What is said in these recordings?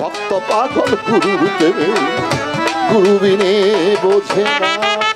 ভক্ত পাগল গুরু বিনে বোঝে না।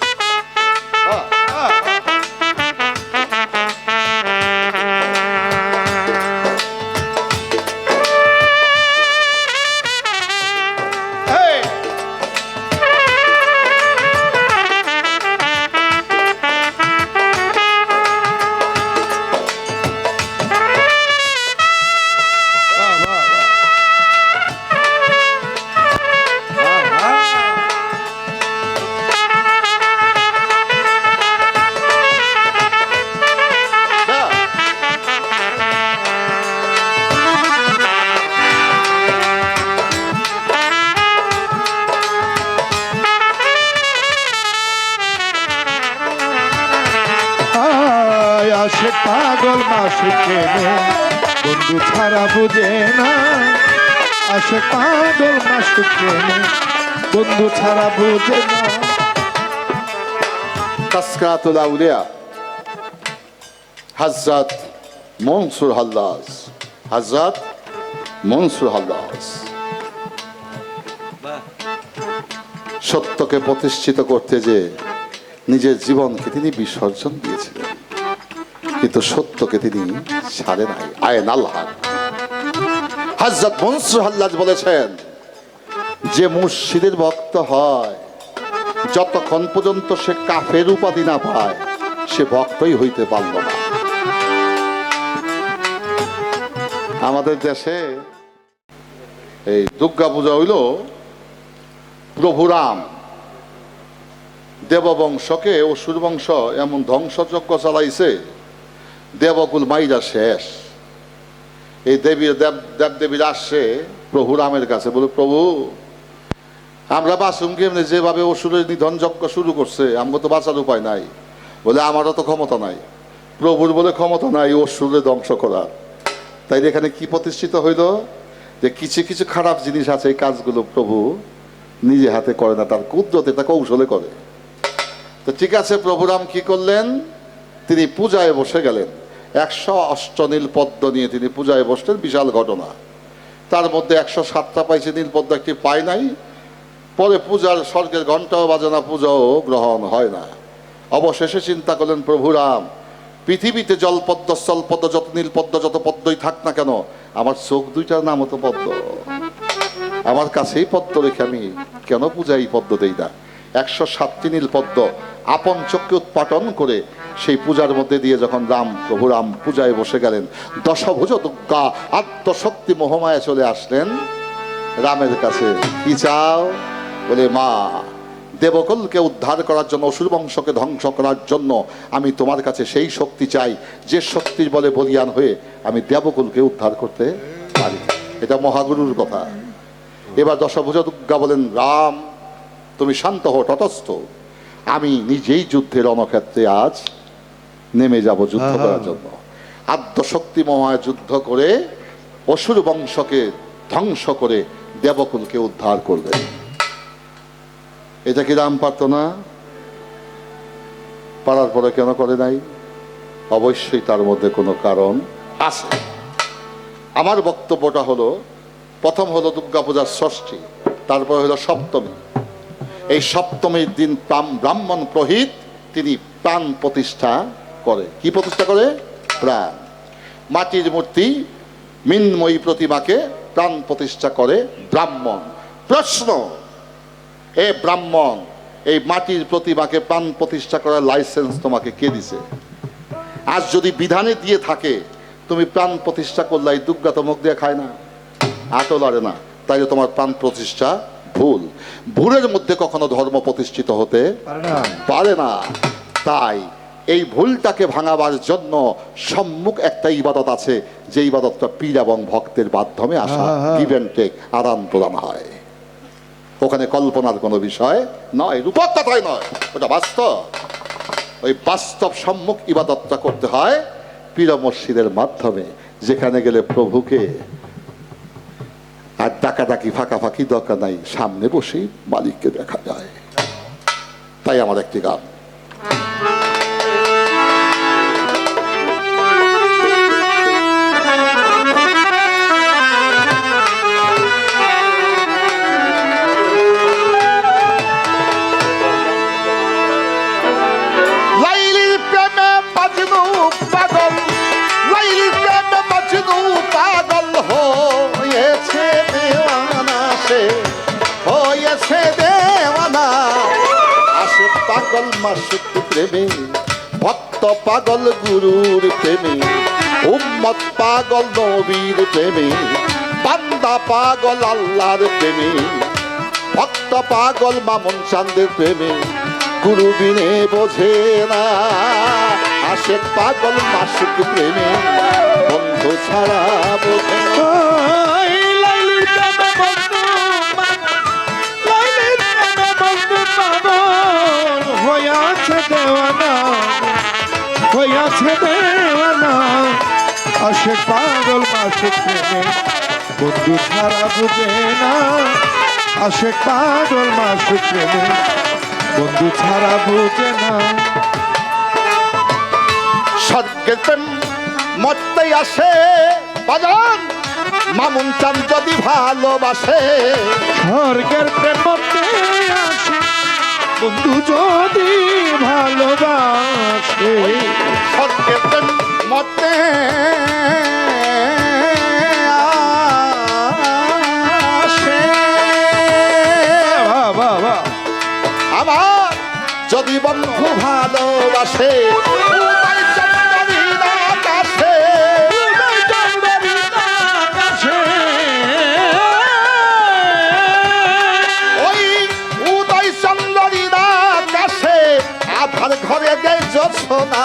পাগল মাসে কেনে? বন্ধু ছাড়া বুঝে না। আসে পাগল মাসে কেনে। বন্ধু ছাড়া বুঝে না। তাসকাতুল আউলিয়া হযরত মনসুর হাল্লাজ, হযরত মনসুর হাল্লাজ। সত্যকে প্রতিষ্ঠিত করতে যে নিজের জীবনকে তিনি বিসর্জন দিয়েছিলেন। কিন্তু সত্যকে তিনি ছাড়ে নাই। আয়ন আল্লাহ। হযরত মনসুর হাল্লাজ বলেছেন, যে মুর্শিদের ভক্ত হয়, যতক্ষণ পর্যন্ত সে কাফের উপাধি না পায়, সে ভক্তই হইতে পারল না। আমাদের দেশে এই দুর্গা পূজা হইল প্রভু রাম দেববংশকে অসুর বংশ এমন ধ্বংসযজ্ঞ চালাইছে দেবকুল মাইরা শেষ। এই দেবী দেব দেব দেবীরা আসছে প্রভু রামের কাছে, বলে, প্রভু, আমরা বাসুম কেমনে যেভাবে অসুরের নিধন যজ্ঞ শুরু করছে আমাকে তো বাঁচার উপায় নাই। বলে, আমারও তো ক্ষমতা নাই। প্রভুর বলে, ক্ষমতা নাই অসুরে ধ্বংস করার। তাই এখানে কি প্রতিষ্ঠিত হইল? যে কিছু কিছু খারাপ জিনিস আছে এই কাজগুলো প্রভু নিজে হাতে করে না, তার কুদ্রতে তা কৌশলে করে। তো ঠিক আছে, প্রভুরাম কি করলেন? তিনি পূজায় বসে গেলেন। একশো অষ্টনীল পদ্ম নিয়ে তিনি পূজায় বসলেন বিশাল ঘটনা। তার মধ্যে একশো সাতটা পাইছে নীল পদ্ম একটি পায় নাই। পরে পূজার স্বর্গের ঘণ্টাও বাজে না পূজাও গ্রহণ হয় না। অবশেষে চিন্তা করলেন, প্রভুরাম, পৃথিবীতে জলপদ্ম স্থলপদ্ম যত নীল পদ্ম, যত পদ্মই থাক না কেন, আমার চোখ দুইটার নাম হতো পদ্ম। আমার কাছেই পদ্ম রেখে আমি কেন পূজায় এই পদ্ম দেই না? একশো সাতটি নীল পদ্ম আপন চোখকে উৎপাটন করে সেই পূজার মধ্যে দিয়ে যখন রাম প্রভু রাম পূজায় বসে গেলেন দশভুজ দুর্গা আত্মশক্তি মোহমায় চলে আসলেন রামের কাছে। কি চাও? বলে, মা, দেবকুলকে উদ্ধার করার জন্য অসুর বংশকে ধ্বংস করার জন্য আমি তোমার কাছে সেই শক্তি চাই, যে শক্তির বলে বলিয়ান হয়ে আমি দেবকুলকে উদ্ধার করতে পারি। এটা মহাগুরুর কথা। এবার দশভুজ বলেন, রাম, তুমি শান্ত হো তটস্থ। আমি নিজেই যুদ্ধের রণক্ষেত্রে আজ নেমে যাব যুদ্ধ করার জন্য। আদ্যশক্তি মহায় যুদ্ধ করে অসুর বংশকে ধ্বংস করে দেবকুলকে উদ্ধার করবে। এটা কি রাম পারত না পারার পরে কেন করে নাই? অবশ্যই তার মধ্যে কোনো কারণ আছে। আমার বক্তব্যটা হলো প্রথম হলো দুর্গাপূজার ষষ্ঠী তারপর হলো সপ্তমী। এই সপ্তমীর দিন ব্রাহ্মণ প্রহিত তিনি প্রাণ প্রতিষ্ঠা করে। কি প্রতিষ্ঠা করে? প্রাণ। মাটির মূর্তি মিনময়ী প্রতিমাকে প্রাণ প্রতিষ্ঠা করে ব্রাহ্মণ। প্রশ্ন এ ব্রাহ্মণ এই মাটির প্রতিমাকে প্রাণ প্রতিষ্ঠা করার লাইসেন্স তোমাকে কে দিছে? আজ যদি বিধানে দিয়ে থাকে তুমি প্রাণ প্রতিষ্ঠা করলে এই দুর্গা তো মুখ দিয়ে খায় না। আটো লড়ে না। তাইলে তোমার প্রাণ প্রতিষ্ঠা ভুল। ভুলের মধ্যে কখনো ধর্ম প্রতিষ্ঠিত হতে পারে না। তাই এই ভুলটাকে ভাঙাবার জন্য সম্মুখ একটা ইবাদত আছে যে ইবাদতটা পীর এবং ভক্তের মাধ্যমে আসা। হ্যাঁ, হ্যাঁ। টেক আদান প্রদান হয়। ওখানে কল্পনার কোনো বিষয় নয় রূপক কথাই নয় ওটা বাস্তব। ওই বাস্তব সম্মুখ ইবাদতটা করতে হয় পীর মসজিদের মাধ্যমে যেখানে গেলে প্রভুকে আর ডাকাডাকি ফাঁকাফাঁকি দরকার নাই সামনে বসেই মালিককে দেখা যায়। তাই আমার একটি গান। পাগল মাসুক প্রেমে, ভক্ত পাগল গুরুর প্রেমে, উম্মত পাগল নবীর প্রেমে, বান্দা পাগল আল্লাহর প্রেমে, ভক্ত পাগল মামুন চান্দের প্রেমে গুরু বিনে বোঝে না আশেক পাগল মাসুক প্রেমে, বন্ধু ছাড়া বোঝে না। আশেক পাগল মাসুক প্রেমে। বন্ধু ছাড়া বুঝে না আশেক পাগল মাসুক প্রেমে। বন্ধু ছাড়া বুঝে না। স্বর্গের প্রেম মরতেই আসে বাজান। মামুন চান যদি ভালোবাসে। স্বর্গের প্রেমতে আসে বন্ধু যদি ভালোবাসে। বাহ। আমার যদি বন্ধু ভালোবাসে ঘরে দেয় জোছনা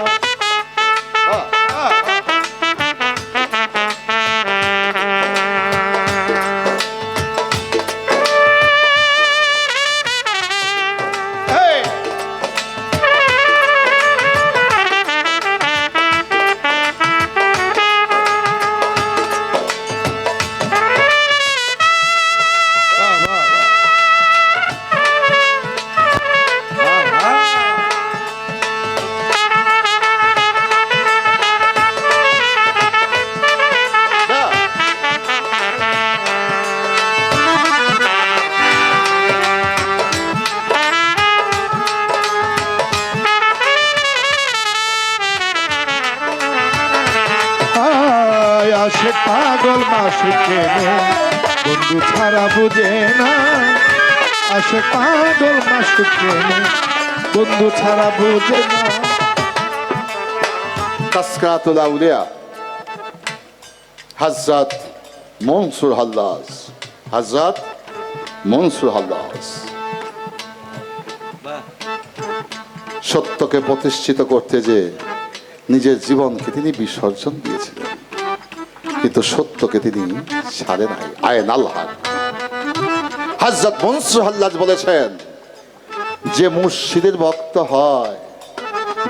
বন্ধু ছাড়া বুঝে না, আসে পাগল বন্ধু ছাড়া বুঝে না। মনসুর মনসুর সত্যকে প্রতিষ্ঠিত করতে যে নিজের জীবনকে তিনি বিসর্জন দিয়েছিলেন। কিন্তু সত্যকে তিনি সারে নাই। আয়ন আল্লাহ। হাজরত মনসুর হাল্লাজ বলেছেন, যে মুর্শিদের ভক্ত হয়,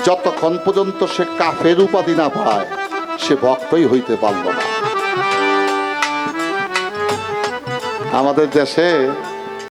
যতক্ষণ পর্যন্ত সে কাফের উপাধি না পায়, সে ভক্তই হইতে পারল না। আমাদের দেশে